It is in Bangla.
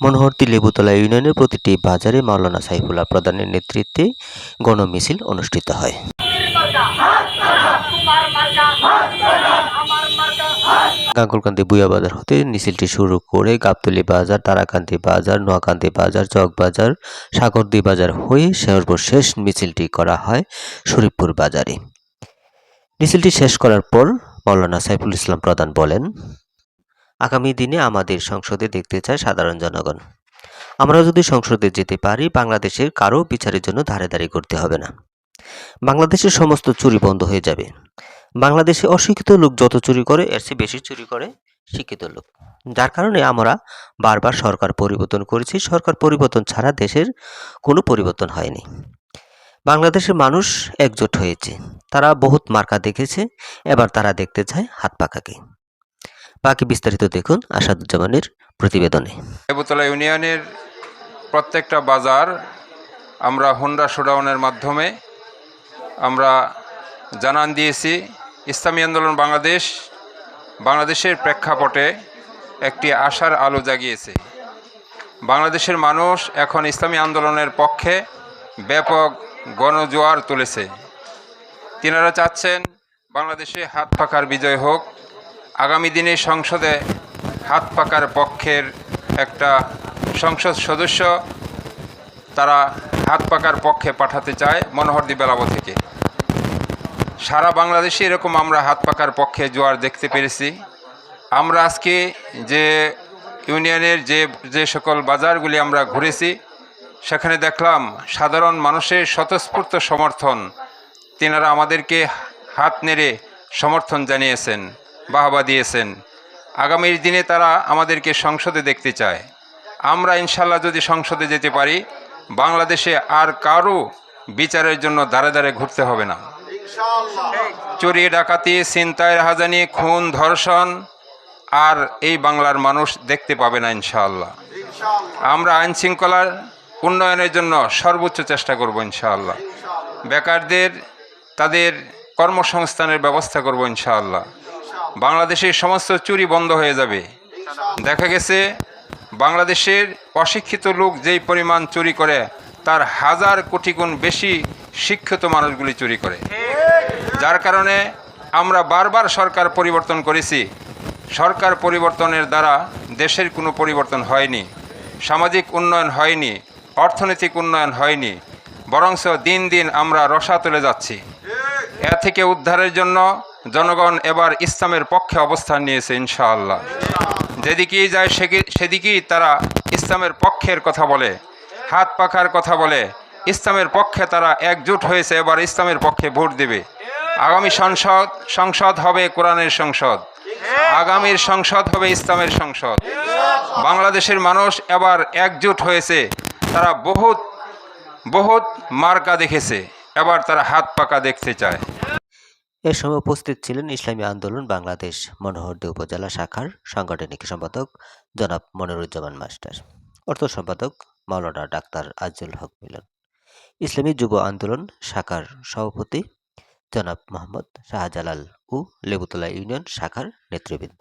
মনোহরদী লেবুতলা ইউনিয়নের প্রতিটি বাজারে মাওলানা সাইফুল্লাহ প্রধানের নেতৃত্বে গণমিছিল অনুষ্ঠিত হয়। গাঙ্গুলকান্দি বুয়া বাজার হতে মিছিলটি শুরু করে গাবতলী বাজার, তারাকান্দি বাজার, নোয়াকান্দি বাজার চকবাজার সাগরদী বাজার হয়ে সর্বশেষ মিছিলটি করা হয় শরীফপুর বাজারে। মিছিলটি শেষ করার পর মাওলানা সাইফুল ইসলাম প্রধান বলেন আগামী দিনে আমাদের সংসদে দেখতে চায় সাধারণ জনগণ। আমরা যদি সংসদে যেতে পারি, বাংলাদেশের কারও বিচারের জন্য ধারে ধারে করতে হবে না। বাংলাদেশের সমস্ত চুরি বন্ধ হয়ে যাবে। বাংলাদেশে অশিক্ষিত লোক যত চুরি করে, এর চেয়ে বেশি চুরি করে শিক্ষিত লোক। যার কারণে আমরা বারবার সরকার পরিবর্তন করেছি। সরকার পরিবর্তন ছাড়া দেশের কোনো পরিবর্তন হয়নি। বাংলাদেশের মানুষ একজোট হয়েছে। তারা বহুত মার্কা দেখেছে। এবার তারা দেখতে চায় হাত পাকাকে। বাকি বিস্তারিত দেখুন আসাদুজ্জামানের প্রতিবেদনে। লেবুতলা ইউনিয়নের প্রত্যেকটা বাজার আমরা হুন্ডা শোডাউনের মাধ্যমে আমরা জানান দিয়েছি। ইসলামী আন্দোলন বাংলাদেশ, বাংলাদেশের প্রেক্ষাপটে একটি আশার আলো জাগিয়েছে। বাংলাদেশের মানুষ এখন ইসলামী আন্দোলনের পক্ষে ব্যাপক গণজোয়ার তুলেছে। তিনারা চাচ্ছেন বাংলাদেশে হাত পাকার বিজয় হোক আগামী দিনে সংসদে হাত পাকার পক্ষের একটা সংসদ সদস্য তারা হাত পাকার পক্ষে পাঠাতে চায় মনোহরদি বেলাব থেকে। সারা বাংলাদেশে এরকম আমরা হাত পাকার পক্ষে জোয়ার দেখতে পেরেছি। আমরা আজকে যে ইউনিয়নের যে যে সকল বাজারগুলি আমরা ঘুরেছি, সেখানে দেখলাম সাধারণ মানুষের স্বতঃস্ফূর্ত সমর্থন। তেনারা আমাদেরকে হাত নেড়ে সমর্থন জানিয়েছেন। বাহবা দিয়েছেন। আগামীর দিনে তারা আমাদেরকে সংসদে দেখতে চায়। আমরা ইনশাল্লাহ যদি সংসদে যেতে পারি, বাংলাদেশে আর কারও বিচারের জন্য দাঁড়ে দাঁড়ে ঘুরতে হবে না। চুরি, ডাকাতি, ছিনতাই, রাহাজানি, খুন, ধর্ষণ আর এই বাংলার মানুষ দেখতে পাবে না ইনশাআল্লাহ। আমরা আইন শৃঙ্খলার উন্নয়নের জন্য সর্বোচ্চ চেষ্টা করব ইনশাআল্লাহ। বেকারদের, তাদের কর্মসংস্থানের ব্যবস্থা করব ইনশাআল্লাহ। বাংলাদেশের সমস্ত চুরি বন্ধ হয়ে যাবে। দেখা গেছে, বাংলাদেশের অশিক্ষিত লোক যেই পরিমাণ চুরি করে, তার হাজার কোটি গুণ বেশি শিক্ষিত মানুষগুলি চুরি করে। যার কারণে আমরা বারবার সরকার পরিবর্তন করেছি। সরকার পরিবর্তনের দ্বারা দেশের কোনো পরিবর্তন হয়নি, সামাজিক উন্নয়ন হয়নি, অর্থনৈতিক উন্নয়ন হয়নি, বরংস দিন দিন আমরা রসা তুলে যাচ্ছি। এ থেকে উদ্ধারের জন্য জনগণ এবার ইসলামের পক্ষে অবস্থান নিয়েছে, ইনশাআল্লাহ। যেদিকেই যায় সেদিকেই তারা ইসলামের পক্ষের কথা বলে, হাত পাখার কথা বলে। ইসলামের পক্ষে তারা একজোট হয়েছে, এবার ইসলামের পক্ষে ভোট দেবে। আগামী সংসদ সংসদ হবে কোরআনের সংসদ। আগামীর সংসদ হবে ইসলামের সংসদ। বাংলাদেশের মানুষ এবার একজোট হয়েছে, তারা বহুত বহুত মার্কা দেখেছে, এবার তারা হাত পাকা দেখতে চায়। এ সময় উপস্থিত ছিলেন ইসলামী আন্দোলন বাংলাদেশ মনোহরদী উপজেলা শাখার সাংগঠনিক সম্পাদক জনাব মনিরুজ্জামান মাস্টার, অর্থ সম্পাদক মাওলানা ডাক্তার আজুল হক মিলন, ইসলামী যুব আন্দোলন শাখার সভাপতি জনাব মোহাম্মদ শাহজালাল ও লেবুতলা ইউনিয়ন শাখার নেতৃবৃন্দ।